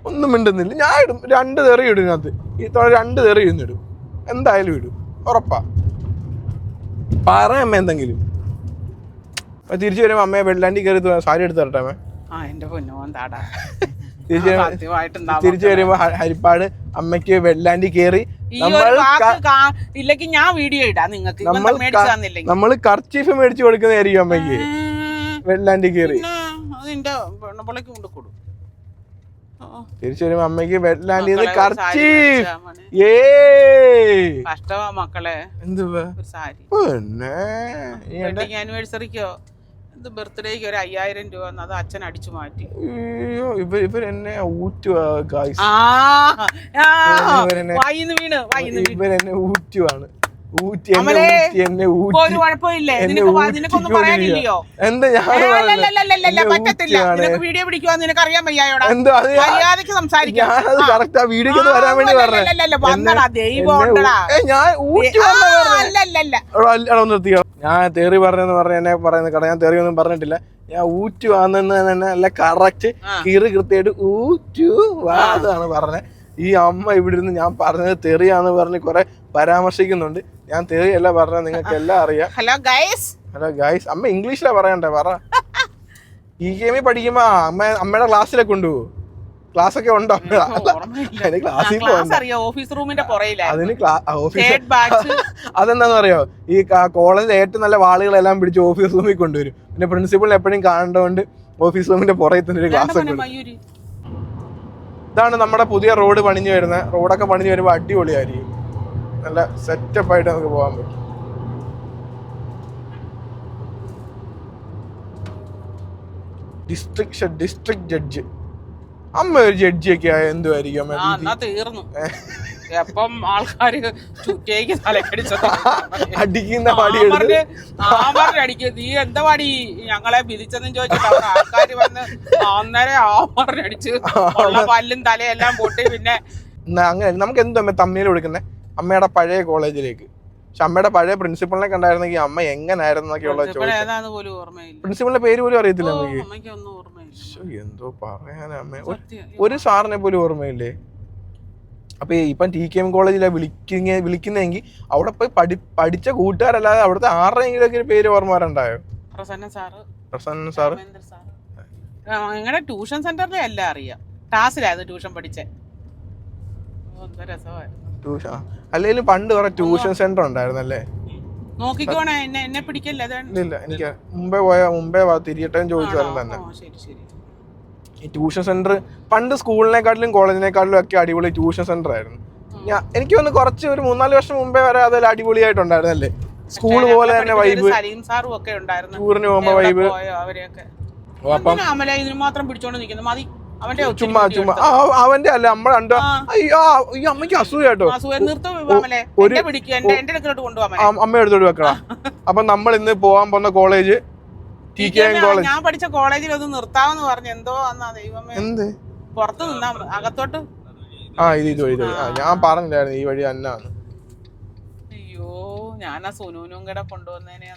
ഒന്നും മിണ്ടുന്നില്ല? ഞാൻ ഇടും. രണ്ട് തെറി ഇടും ഇതിനകത്ത്. ഈ തവണ രണ്ട് തെറി ഇന്നിടും എന്തായാലും ഇടും. ഉറപ്പാ. പറയാമ്മ എന്തെങ്കിലും. അപ്പൊ തിരിച്ചു വരുമ്പോ അമ്മയെ വെള്ളാണ്ടി കയറി സാരി എടുത്ത് തരട്ടെ അമ്മ? ആ എന്റെ പൊന്നോൻ താടാ തിരിച്ചു വരുമ്പോ- ഹരിപ്പാട് അമ്മയ്ക്ക് വെള്ളാണ്ടി കയറി ഇല്ലെങ്കിൽ ഞാൻ വീഡിയോ ഇടാം നിങ്ങൾക്ക്. നമ്മൾ കർച്ചീഫ് മേടിച്ചു കൊടുക്കുന്നതായിരിക്കും അമ്മയ്ക്ക്. വെള്ളാണ്ടി കയറി. തിരിച്ചു വരുമ്പോ അമ്മയ്ക്ക് വെള്ളാണ്ടി കർച്ചീഫ്. ഏ. കഷ്ടമാ മക്കളെ. എന്തുവാ? പിന്നെ. ആനിവേഴ്സറിക്കോ? ഇത് ബർത്ത്ഡേക്ക് ഒരു അയ്യായിരം രൂപ അത് അച്ഛൻ അടിച്ചു മാറ്റി. അയ്യോ ഇവർ ഇവർ എന്നെ ഊറ്റുവാണ് ഇവരെന്നെ- ഊറ്റുവാണ്. വീഡിയോ പിടിക്കുവാ നിനക്ക് അറിയാൻ വയ്യായോടാ. എന്തോ അത് ഞാൻ- മര്യാദയ്ക്ക് സംസാരിക്കാം. തെറി പറഞ്ഞെന്ന് പറഞ്ഞ എന്നെ പറയുന്ന കട ഞാൻ തേറി ഒന്നും പറഞ്ഞിട്ടില്ല. ഞാൻ ഊറ്റു വാന്നെന്ന് തന്നെ നല്ല കറക്റ്റ്. കീറി കൃത്യമായിട്ട് ഊറ്റു വാ അതാണ് പറഞ്ഞത് ഈ അമ്മ ഇവിടെ ഇരുന്ന് ഞാൻ പറഞ്ഞത് തെറിയാന്ന് പറഞ്ഞ് കുറെ പരാമർശിക്കുന്നുണ്ട്. ഞാൻ തെറിയല്ല പറഞ്ഞത് നിങ്ങൾക്ക് എല്ലാം അറിയാം. ഹലോ ഗൈസ് ഹലോ ഗൈസ് അമ്മ ഇംഗ്ലീഷിലാ പറയണ്ടേ? പറ. ഈ ഗെയിമിൽ പഠിക്കുമ്പോ അമ്മ അമ്മയുടെ ക്ലാസ്സിലൊക്കെ കൊണ്ടുപോകും ക്ലാസ് ഒക്കെ ഉണ്ടോ? ഓർമ്മയില്ല. അതിന് ക്ലാസ്സിൽ ക്ലാസ് ഓഫീസ് റൂമിന്റെ അതിന് അതെന്താന്ന് അറിയോ? ഈ കോളേജിൽ ഏറ്റവും നല്ല വാളുകളെല്ലാം പിടിച്ച് ഓഫീസ് റൂമിൽ കൊണ്ടുവരും. പിന്നെ പ്രിൻസിപ്പളിനെ എപ്പോഴും കാണേണ്ടതുകൊണ്ട് ഓഫീസ് റൂമിന്റെ പുറകെ തന്നെ ഒരു ക്ലാസ് ഒക്കെ ഇതാണ് നമ്മുടെ പുതിയ റോഡ് പണിഞ്ഞു വരുന്നത്. റോഡൊക്കെ പണിഞ്ഞു വരുമ്പോൾ അടിപൊളിയായിരിക്കും. നല്ല സെറ്റപ്പ് ആയിട്ട് നമുക്ക് പോകാൻ പറ്റും. ഡിസ്ട്രിക്ട് ഡിസ്ട്രിക്ട് ജഡ്ജ് അമ്മ ഒരു ജഡ്ജിയൊക്കെ ആയ എന്തുമായിരിക്കും തീർന്നു. എപ്പം ആൾക്കാര് അടിക്കുന്ന പടി അടിക്ക്. നീ എന്താ പാടി? ഞങ്ങളെ വിധിച്ചെന്നും ചോദിച്ചിട്ട് ആൾക്കാര് വന്ന് അന്നേരം ആമറിനടിച്ച് പല്ലും തലയെല്ലാം പൊട്ടി പിന്നെ അങ്ങനെ നമുക്ക് എന്തോ തമ്മിൽ കൊടുക്കുന്നത് അമ്മയുടെ പഴയ കോളേജിലേക്ക്. പക്ഷെ അമ്മയുടെ പഴയ പ്രിൻസിപ്പളിനെ കണ്ടായിരുന്നെങ്കിൽ അമ്മ എങ്ങനായിരുന്നു എന്നൊക്കെയുള്ള പ്രിൻസിപ്പൾ ചോദിച്ചത്. ഏതാന്ന് പോലും പ്രിൻസിപ്പളിന്റെ പേര് പോലും അറിയത്തില്ല എനിക്ക് അമ്മയ്ക്ക്. എന്തോ പറയാനാ അമ്മ. ഒരു- സാറിനെ പോലും ഓർമ്മയില്ലേ? അപ്പൊ ഇപ്പം ടി കെ എം കോളേജിലെ വിളിക്കുന്ന വിളിക്കുന്നെങ്കിൽ അവിടെ പോയി പഠി പഠിച്ച കൂട്ടുകാരല്ലാതെ അവിടുത്തെ ആരുടെയെങ്കിലും ഒക്കെ ഒരു പേര് ഓർമ്മ വരണ്ടായോ? പ്രസന്ന സാറ്. പ്രസന്ന സാറ്. ഞങ്ങളുടെ ട്യൂഷൻ സെന്ററിലെ എല്ലാം അറിയാം. ക്ലാസ്സിലായിരുന്നു ട്യൂഷൻ പഠിച്ചേ. രസമായിരുന്നു. ട്യൂഷൻ അല്ലെങ്കിലും പണ്ട് കുറെ ട്യൂഷൻ സെന്റർ ഉണ്ടായിരുന്നല്ലേ? നോക്കിക്കോണേ എന്നെ എന്നെ പിടിക്കല്ലേ ഇല്ല ഇല്ല എനിക്ക് മുമ്പേ പോയ മുമ്പേ വാ തിരിയട്ടെ എന്ന് ചോദിച്ചു ആണോ? തന്നെ. ഈ ട്യൂഷൻ സെന്റർ പണ്ട് സ്കൂളിനെക്കാട്ടിലും കോളേജിനെക്കാട്ടിലും ഒക്കെ അടിപൊളി ട്യൂഷൻ സെന്റർ ആയിരുന്നു. ഞാൻ എനിക്ക് തോന്നുന്നു കുറച്ച് ഒരു മൂന്നാൽ വർഷം മുമ്പേ വരെ അതിൽ അടിപൊളിയായിട്ടുണ്ടായിരുന്നല്ലേ? സ്കൂൾ പോലെ തന്നെ വൈബ് സലീം സാറും ഒക്കെ ഉണ്ടായിരുന്നു. ടൂറിന് പോകുമ്പോ വൈബ് അവരെയൊക്കെ. ഇതിന് മാത്രം പിടിച്ചോണ്ട് നിൽക്കുന്നു മതി. ചുമ്മാ ചുമ്മാ. അവന്റെ അല്ല നമ്മളെ അയ്യോ ഈ അമ്മയ്ക്ക് അസൂയ കേട്ടോ. ഒരു- അമ്മ എടുത്തോട്ട് വെക്കണം. അപ്പൊ നമ്മൾ ഇന്ന് പോവാൻ പോകുന്ന college T K M college. ഞാൻ പഠിച്ച കോളേജിൽ ഒന്ന് നിർത്താമെന്ന് പറഞ്ഞു എന്തോ ദൈവമേ. എന്ത്? പുറത്ത് നിന്നാ. അകത്തോട്ട്. ആ ഇത് ഇത് വഴി ആ ഞാൻ പറഞ്ഞില്ലായിരുന്നു ഈ വഴി തന്നെയാണ് അയ്യോ ഞാൻ ആ സുനൂനും കൂടെ കൊണ്ടുവന്നേനെ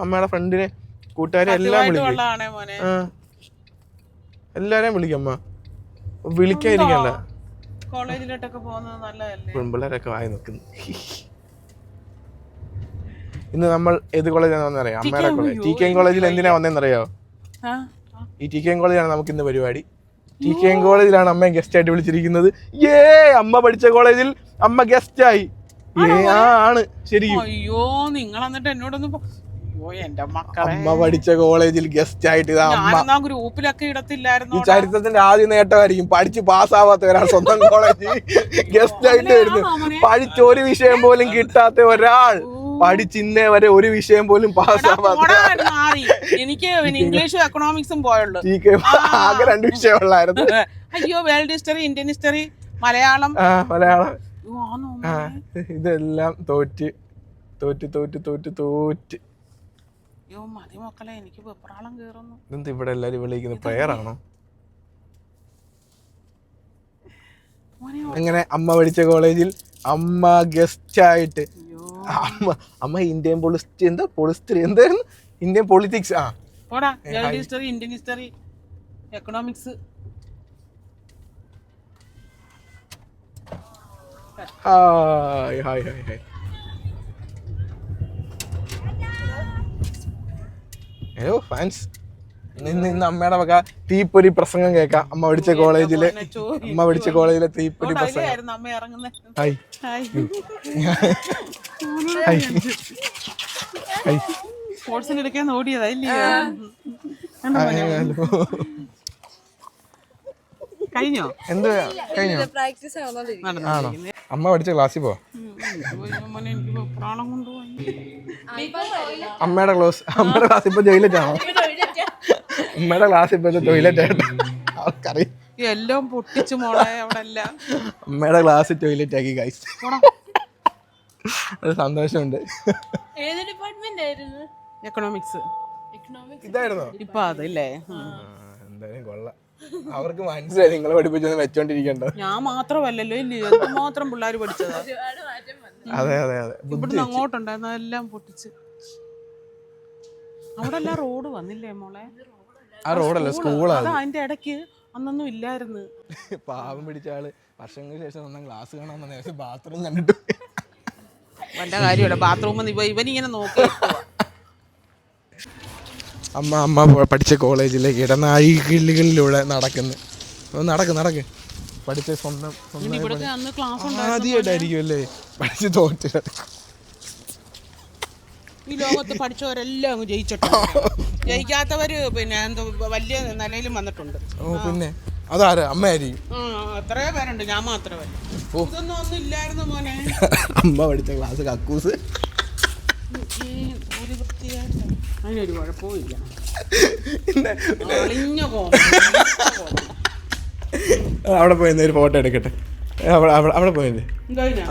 അമ്മയുടെ ഫ്രണ്ടിനെ കൂട്ടുകാരെ എല്ലാം വിളിക്കും. എല്ലാരെയും വിളിക്കമ്മ വിളിക്കാതിരിക്കണ്ട. കോളേജിലോട്ടൊക്കെ പോകുന്നത് നല്ലതല്ലേ? പെൺപിള്ളേരൊക്കെ വായി നിൽക്കുന്നു ഇന്ന് നമ്മൾ ഏത് കോളേജാണ് അറിയാം? അമ്മയുടെ കോളേജ്. ടി കെ എം കോളേജിൽ എന്തിനാ വന്നതെന്നറിയോ? ഈ ടി കെ എം കോളേജാണ് നമുക്ക് ഇന്ന് പരിപാടി. ടി കെ എം കോളേജിലാണ് അമ്മയെ ഗസ്റ്റ് ആയിട്ട് വിളിച്ചിരിക്കുന്നത്. ഏ അമ്മ പഠിച്ച കോളേജിൽ അമ്മ ഗസ്റ്റ് ആയി. ഏ ആ ആണ്. ശരിക്കും. അയ്യോ നിങ്ങൾ എന്നിട്ട് എന്നോടൊന്ന് അമ്മ പഠിച്ച കോളേജിൽ ഗസ്റ്റ് ആയിട്ട് അമ്മ. ഗ്രൂപ്പിലൊക്കെ ഈ ചരിത്രത്തിന്റെ ആദ്യ നേട്ടമായിരിക്കും. പഠിച്ച് പാസ്സാവാത്ത ഒരാൾ സ്വന്തം കോളേജിൽ ഗസ്റ്റ് ആയിട്ട് വരുന്നു. പഠിച്ച ഒരു വിഷയം പോലും കിട്ടാത്ത ഒരാൾ പഠിച്ച് ഇന്നേ വരെ ഒരു വിഷയം പോലും പാസ്സാവാത്ത എനിക്ക് ഇംഗ്ലീഷും എക്കണോമിക്സും പോയുള്ളൂ. ആകെ രണ്ട് വിഷയമുള്ളായിരുന്നു. അയ്യോ world history Indian history Malayalam. Malayalam. ഇതെല്ലാം തോറ്റ് തോറ്റ് തോറ്റ് തോറ്റ് തോറ്റ്. അയ്യോ മതി മക്കളെ എനിക്ക് വെപ്രാളം കേറുന്നു ഇതെന്ത് ഇവിടെ എല്ലാരും വിളിക്കുന്ന പ്രയറാണോ അങ്ങനെ അമ്മ പഠിച്ച കോളേജിൽ അമ്മ ഗസ്റ്റ് ആയിട്ട്. അമ്മ അമ്മ ഇന്ത്യൻ പൊളിസ്റ്റി എന്താ? പൊളിസ്റ്റി എന്തായിരുന്നു? ഇന്ത്യൻ പൊളിറ്റിക്സ് ആ. History Indian history economics hi hi hi hi. Hello fans നിന്ന് ഇന്ന് അമ്മയുടെ വക തീപ്പൊരി പ്രസംഗം കേൾക്കാം. അമ്മ പഠിച്ച കോളേജിലെ അമ്മ പഠിച്ച കോളേജിലെ തീപ്പൊരി പ്രസംഗം. ആയിരുന്നു അമ്മ ഇറങ്ങുന്നത് ഹായ്. ഹായ്. ഹായ്. ഹായ്. സ്പോർട്സിന് എടുക്കാൻ ഓടിയതാ ഇല്ലേ ഹലോ. കഴിഞ്ഞോ? എന്ത് കഴിഞ്ഞോ? പ്രാക്ടീസ് ആണോ? അമ്മ പഠിച്ച ക്ലാസ്സിൽ പോ അമ്മയുടെ ക്ലോസ് അമ്മയുടെ ക്ലാസ് ഇപ്പൊ ടോയ്ലറ്റാണോ അമ്മയുടെ ക്ലാസ് ഇപ്പൊ ടോയ്ലറ്റ് ആയിട്ട് അവർക്കറിയാം ഈ എല്ലാം പൊട്ടിച്ചു മോളെ അവിടെ എല്ലാം. അമ്മയുടെ ക്ലാസ് ടോയ്ലറ്റ് ആക്കി ഗൈസ് അത് സന്തോഷമുണ്ട്. ഏത് ഡിപ്പാർട്ട്മെന്റ് ആയിരുന്നു? എക്കണോമിക്സ് ഇതായിരുന്നോ? ഇപ്പൊ അതല്ലേ? എന്തായാലും കൊള്ളാം. അവർക്ക് മനസ്സിലായി നിങ്ങൾ പഠിപ്പിച്ചൊന്ന് വെച്ചോണ്ടിരിക്കണ്ട? ഞാൻ മാത്രമല്ലല്ലോ ഇല്ലേ മാത്രം പിള്ളേർ പഠിച്ചതാ? അതെ അതെ അതെ. ഇവിടുന്ന് അങ്ങോട്ടുണ്ടായിരുന്നു എല്ലാം പൊട്ടിച്ച്. അവിടെ എല്ലാം റോഡ് വന്നില്ലേ മോളെ? ആ റോഡല്ല സ്കൂളാണ് അതാ അതിന്റെ ഇടയ്ക്ക് അന്നൊന്നും ഇല്ലായിരുന്നു. പാവം പിടിച്ച ആൾ. വർഷങ്ങൾക്ക് ശേഷം ഒന്നാം ക്ലാസ് കാണാൻ നേരത്തെ ബാത്റൂം കണ്ടിട്ട്. വല്ല കാര്യമല്ല ബാത്റൂമിൽ ഇവ ഇവനിങ്ങനെ നോക്കി. അമ്മ അമ്മ പഠിച്ച കോളേജിലേക്ക് ഇടനാഴികളിലൂടെ നടക്കുന്നു. ഒന്ന് നടക്ക് നടക്ക്. പഠിച്ച സ്വന്തം ആദ്യമായിട്ടായിരിക്കും അല്ലേ? പഠിച്ച് തോറ്റ ഈ ലോകത്ത് പഠിച്ചവരെല്ലാം അങ്ങ് ജയിച്ചിട്ടുണ്ട്. ജയിക്കാത്തവര് പിന്നെ എന്തോ വലിയ നിലയിലും വന്നിട്ടുണ്ട്. ഓ പിന്നെ അതാരാ? അമ്മയായിരിക്കും. എത്രയോ പേരുണ്ട്. ഞാൻ മാത്രമല്ല. ഇതൊന്നും ഒന്നും ഇല്ലായിരുന്നു മോനെ. അമ്മ പഠിച്ച ക്ലാസ് കക്കൂസ്. ഒരു വൃത്തിയായിട്ട് അതിനൊരു അവിടെ പോയി ഒരു ഫോട്ടോ എടുക്കട്ടെ. അവിടെ അവിടെ അവിടെ പോയില്ലേ?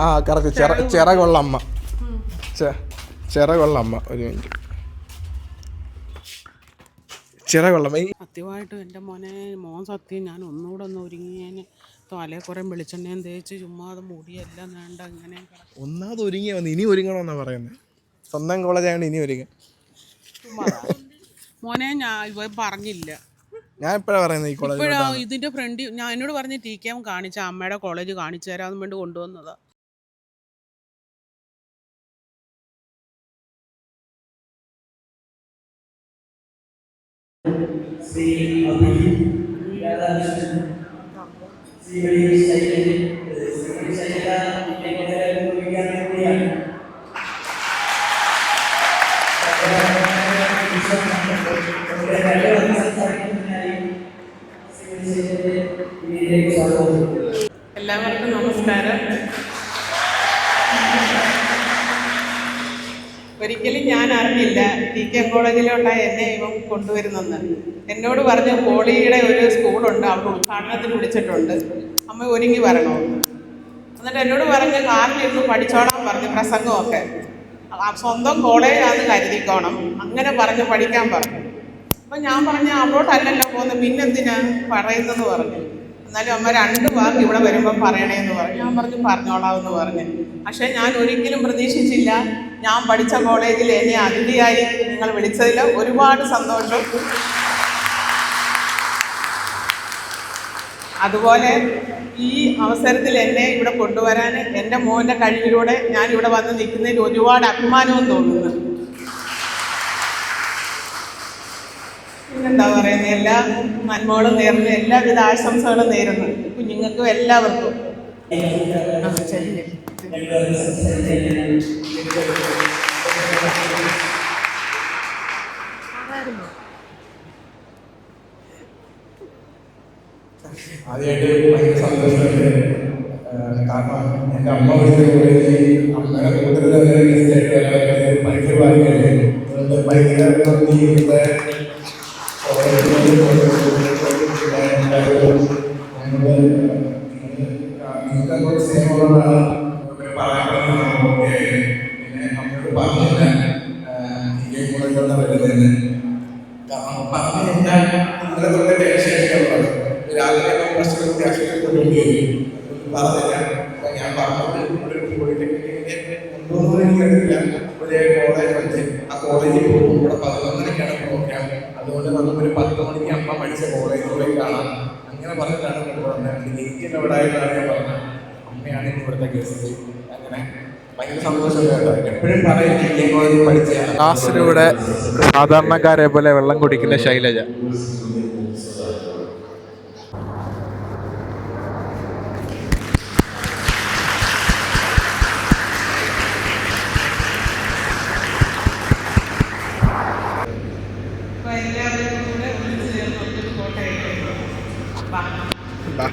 ആ കറക്റ്റ്. ചിറ ചിറകുള്ള. അമ്മ ചിറകുള്ള അമ്മ ഒരു മിനിറ്റ്. ചിറകുള്ള സത്യമായിട്ടും എന്റെ മോനെ മോൻ സത്യം ഞാൻ ഒന്നുകൂടെ ഒന്ന് ഒരുങ്ങി ഞാൻ തലേ കുറേ വെളിച്ചെണ്ണയും തേച്ച് ചുമ്മാതെ മുടിയെല്ലാം വേണ്ട അങ്ങനെ. ഒന്നാമത് ഒരുങ്ങിയ വന്ന് ഇനി ഒരുങ്ങണമെന്നാണ് പറയുന്നത് സ്വന്തം കോളേജാണ് ഇനി ഒരുങ്ങാൻ. മോനെ ഞാൻ ഇവ പറഞ്ഞില്ല. ഞാൻ എപ്പോഴാണ് പറയുന്നത് ഈ കോളേജ് ഇപ്പോഴാ ഇതിന്റെ ഫ്രണ്ട് ഞാൻ എന്നോട് പറഞ്ഞ് ടി കെ എം കാണിച്ച അമ്മയുടെ കോളേജ് കാണിച്ചു തരാമെന്ന് വേണ്ടി കൊണ്ടുവന്നതാ. എല്ലാവർക്കും നമസ്കാരം. ഒരിക്കലും ഞാൻ അറിഞ്ഞില്ല ടി കെ കോളേജിലോട്ടാണ് എന്നെ ഇവൻ കൊണ്ടുവരുന്നെന്ന് എന്നോട് പറഞ്ഞു പോളിയുടെ ഒരു സ്കൂളുണ്ട് അവിടെ ഉദ്ഘാടനത്തിന് വിളിച്ചിട്ടുണ്ട്. അമ്മ ഒരുങ്ങി വരണോ? എന്നിട്ട് എന്നോട് പറഞ്ഞ് കാറിലിരുന്ന് പഠിച്ചോളാൻ പറഞ്ഞു പ്രസംഗമൊക്കെ. സ്വന്തം കോളേജാന്ന് കരുതിക്കോണം. അങ്ങനെ പറഞ്ഞ് പഠിക്കാൻ പറഞ്ഞു. അപ്പം ഞാൻ പറഞ്ഞ അവിടോട്ടല്ലല്ലോ പോകുന്നത്. പിന്നെന്തിനാ പറയുന്നതെന്ന് പറഞ്ഞു. എന്നാലും അമ്മ രണ്ട് വാക്ക് ഇവിടെ വരുമ്പം പറയണേന്ന് പറഞ്ഞു. ഞാൻ പറഞ്ഞു പറഞ്ഞോളാം എന്ന് പറഞ്ഞു. പക്ഷേ ഞാൻ ഒരിക്കലും പ്രതീക്ഷിച്ചില്ല. ഞാൻ പഠിച്ച കോളേജിൽ എന്നെ അതിഥിയായി നിങ്ങൾ വിളിച്ചതിൽ. ഒരുപാട് സന്തോഷം. അതുപോലെ ഈ അവസരത്തിൽ എന്നെ ഇവിടെ കൊണ്ടുവരാൻ എന്റെ മോന്റെ കഴിവിലൂടെ ഞാൻ ഇവിടെ വന്ന് നിൽക്കുന്നതിൽ ഒരുപാട് അഭിമാനവും തോന്നുന്നു. പിന്നെന്താ പറയുന്നത് എല്ലാ നന്മകളും നേരുന്നു എല്ലാവിധ ആശംസകളും നേരുന്നു. കുഞ്ഞുങ്ങൾക്കും എല്ലാവർക്കും. ആദ്യമായിട്ട് ഭയങ്കര സന്തോഷമുണ്ട് ഏഹ് കാരണം എന്റെ അമ്മ വിളിച്ച കോളേജിൽ അമ്മയുടെ കൂട്ടത്തിൽ തന്നെ ഗസ്റ്റായിട്ട് വരാൻ ഭയങ്കര ഭാഗ്യമല്ലേ അതുകൊണ്ട് ഭയങ്കര നന്ദി ഇവിടെ നിങ്ങൾക്ക് അങ്ങോട്ട് സ്നേഹമുള്ളതാണ് പറയാൻ പിന്നെ അമ്മയോട് പറഞ്ഞില്ല. ഈ കോളേജിലാണ് വരുന്നത് കാരണം പറഞ്ഞു കഴിഞ്ഞാൽ തൊട്ട് ടെൻഷനൊക്കെയുള്ളത് രാവിലെ പ്രശ്നം ആശുപത്രി പറഞ്ഞില്ല അപ്പൊ ഞാൻ പറഞ്ഞത് ഇവിടെ ഒരു ഉണ്ടോയെന്ന് എനിക്കറിയില്ല ഒരു കോളേജ് ഉണ്ട് ആ കോളേജിൽ പോകും ഇവിടെ പ്രോഗ്രാം അതുകൊണ്ട് നമുക്കൊരു പത്ത് മണിക്ക് അമ്മ പഠിച്ച കോളേജിൽ കാണാം അങ്ങനെ പറഞ്ഞിട്ടാണ് പറഞ്ഞത് എനിക്ക് അവിടെ ആയിട്ടാണ് ഞാൻ പറഞ്ഞത് അമ്മയാണ് ഇവിടുത്തെ കേസ് അങ്ങനെ ക്ലാസ്സിലൂടെ സാധാരണക്കാരെ പോലെ വെള്ളം കുടിക്കുന്ന ശൈലജ അപ്പൊ എല്ലാവരും കൂടെ ഒന്നിച്ച് ചേർന്ന് ഒത്തിരി ഫോട്ടോ എടുക്കുന്നു വാ.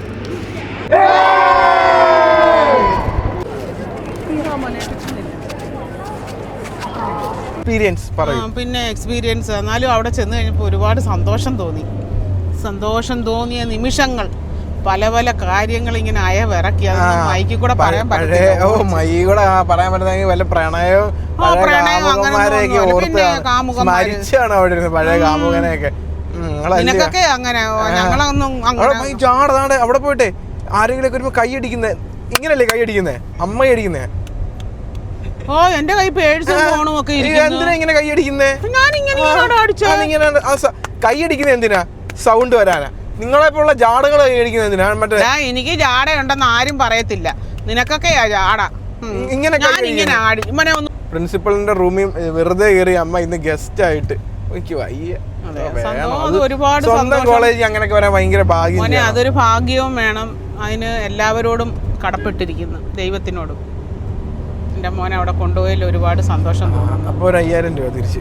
എക്സ്പീരിയൻസ് പിന്നെ എക്സ്പീരിയൻസ് എന്നാലും അവിടെ ചെന്ന് കഴിഞ്ഞപ്പോൾ ഒരുപാട് സന്തോഷം തോന്നി. സന്തോഷം തോന്നിയ നിമിഷങ്ങൾ. പല പല കാര്യങ്ങൾ ഇങ്ങനെ അയവിറക്കി. അത് മൈക്കിൽ കൂടെ പറയാൻ മൈ കൂടെ പറ്റുന്നെങ്കിൽ വല്ല പ്രണയവും കാമുകന്മാരെയൊക്കെ ഓർത്ത് അവിടെ പഴയ കാമുകനെയൊക്കെ? നിനക്കൊക്കെ അങ്ങനെ ഞങ്ങളൊന്നും അവിടെ പോയിട്ടെ ആരെങ്കിലും ഒക്കെ വരുമ്പോ കൈ അടിക്കുന്നേ. ഇങ്ങനല്ലേ കൈ അടിക്കുന്നേ? അമ്മ അടിക്കുന്നേ? ഓ എന്റെ കൈ പേഴ്സും ഫോണും ഒക്കെ എന്തിനാ ഇങ്ങനെ കൈ അടിക്കുന്നേ? ഞാൻ ഇങ്ങനെ അടിച്ചോ? ഇങ്ങനെ കൈ അടിക്കുന്നത് എന്തിനാ? സൗണ്ട് വരാനാ. നിങ്ങളെ പോലുള്ള ജാടകൾ കൈ അടിക്കുന്നത് എന്തിനാ? മറ്റേ ഞാൻ എനിക്ക് ജാടയുണ്ടെന്ന് ആരും പറയത്തില്ല. നിനക്കൊക്കെയാ ജാട. ഇങ്ങനെ ഇങ്ങനെ പ്രിൻസിപ്പളിന്റെ റൂമിൽ വെറുതെ കയറി അമ്മ ഇന്ന് ഗസ്റ്റ് ആയിട്ട്. എനിക്ക് വയ്യ. ഒരുപാട് സ്വന്തം. കോളേജിൽ അങ്ങനെയൊക്കെ വരാൻ ഭയങ്കര ഭാഗ്യം അതൊരു ഭാഗ്യവും വേണം. അതിന് എല്ലാവരോടും കടപ്പെട്ടിരിക്കുന്നു. ദൈവത്തിനോടും. എന്റെ മോനെ അവിടെ കൊണ്ടുപോയതിൽ ഒരുപാട് സന്തോഷം തോന്നുന്നു അപ്പോൾ ഒരു അയ്യായിരം രൂപ തിരിച്ച്.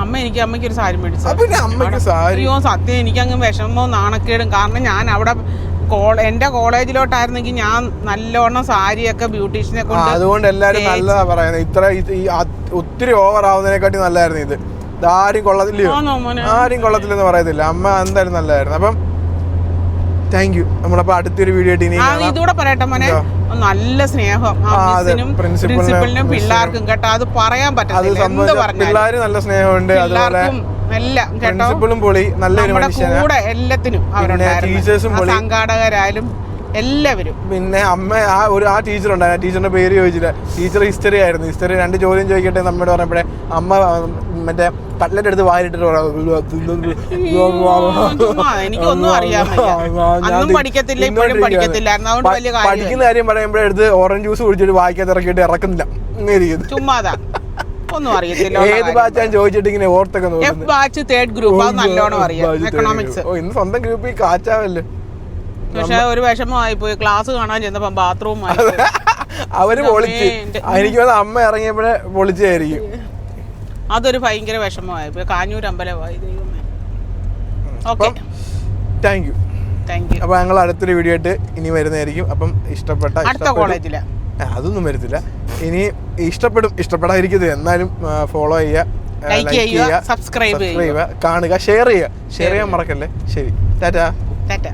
അമ്മ എനിക്ക് അമ്മയ്ക്ക് ഒരു സാരി മേടിച്ചു അപ്പൊ സത്യം അയ്യോ സത്യം എനിക്കങ്ങ് വിഷമവും നാണക്കേടും. കാരണം ഞാൻ അവിടെ എന്റെ കോളേജിലോട്ടായിരുന്നെങ്കിൽ ഞാൻ നല്ലോണം സാരിയൊക്കെ ബ്യൂട്ടീഷ്യനെ കൊണ്ട് അതുകൊണ്ട് എല്ലാരും നല്ലതാ പറയുന്നത് ഇത്ര ഒത്തിരി ഓവർ ആവുന്നതിനെക്കാട്ടി നല്ലായിരുന്നു ഇത്. ആരും കൊള്ളത്തില്ലയോ? മോനെ. ആരും കൊള്ളത്തില്ലെന്ന് പറയത്തില്ല. അമ്മ എന്തായാലും നല്ലതായിരുന്നു. അപ്പം താങ്ക് യു നമ്മളപ്പോ അടുത്തൊരു വീഡിയോ ആയിട്ട് ഇതൂടെ പറയട്ടെ മോനെ. നല്ല സ്നേഹം. പ്രിൻസിപ്പലിനും പിള്ളേർക്കും കേട്ടോ. അത് പറയാൻ പറ്റില്ല പിള്ളേര് നല്ല സ്നേഹമുണ്ട്. അതുപോലെ എല്ലാം കേട്ടോ. പ്രിൻസിപ്പളും പൊളി. നല്ലൊരു നമ്മുടെ മനുഷ്യനാ. കൂടെ എല്ലാത്തിനും അവരുണ്ടായിരുന്നു. സംഘാടകരായാലും എല്ലാവരും പിന്നെ അമ്മ ആ ഒരു ആ ടീച്ചർ ഉണ്ടായിരുന്നു ആ ടീച്ചറിന്റെ പേര് ചോദിച്ചില്ല ടീച്ചർ ഹിസ്റ്ററി ആയിരുന്നു ഹിസ്റ്ററി രണ്ട് ചോദ്യം ചോദിക്കട്ടെ നമ്മോട് പറഞ്ഞപ്പോഴേ അമ്മ മറ്റേ കട്ട്ലറ്റ് എടുത്ത് വായിലിട്ടിട്ട് ചുമ്മാ, എനിക്കൊന്നും അറിയാൻ വയ്യ. അന്നും പഠിക്കത്തില്ല, ഇപ്പോഴും പഠിക്കത്തില്ലായിരുന്നു. അതുകൊണ്ട് വലിയ. പഠിക്കുന്ന കാര്യം പറയുമ്പോഴേ എടുത്ത് ഓറഞ്ച് ജ്യൂസ് കുടിച്ചിട്ട് വായിക്കാത്ത ഇറക്കിട്ട് ഇറക്കുന്നില്ല ഇങ്ങനെ ഇരിക്കുന്നു. ചുമ്മാതാ ഒന്നും അറിയത്തില്ല ഏത് ബാച്ചാൻ ചോദിച്ചിട്ട് ഇങ്ങനെ ഓർത്തൊക്കെ എഫ് ബാച്ച് തേർഡ് ഗ്രൂപ്പ് അത് നല്ലോണം അറിയാം എക്കണോമിക്സ് ഓ ഇന്ന് സ്വന്തം ഗ്രൂപ്പിൽ കാച്ചാവല്ലോ പക്ഷെ ഒരു വിഷമമായി പോയി. ക്ലാസ് കാണാൻ ചെന്നപ്പോ ബാത്റൂം അവർ പൊളിച്ച്. എനിക്ക് അമ്മ ഇറങ്ങിയപ്പോഴേ പൊളിച്ചായിരിക്കും. അതൊരു ഭയങ്കര വിഷമമായി പോയി. കാഞ്ഞൂർ അമ്പലമായി ദൈവമേ. Okay thank you thank you അപ്പൊ ഞങ്ങൾ അടുത്തൊരു വീഡിയോ ആയിട്ട് ഇനി വരുന്നതായിരിക്കും. അപ്പം ഇഷ്ടപ്പെട്ട അടുത്ത. അതൊന്നും വരത്തില്ല. ഇനി ഇഷ്ടപ്പെടും ഇഷ്ടപ്പെടാതിരിക്കുന്നത് എന്നാലും ഫോളോ ചെയ്യുക ലൈക്ക് ചെയ്യുക, സബ്സ്ക്രൈബ് ചെയ്യുക. കാണുക ഷെയർ ചെയ്യുക. ഷെയർ ചെയ്യാൻ മറക്കല്ലേ? ശരി. ടാറ്റാ. ടാറ്റ.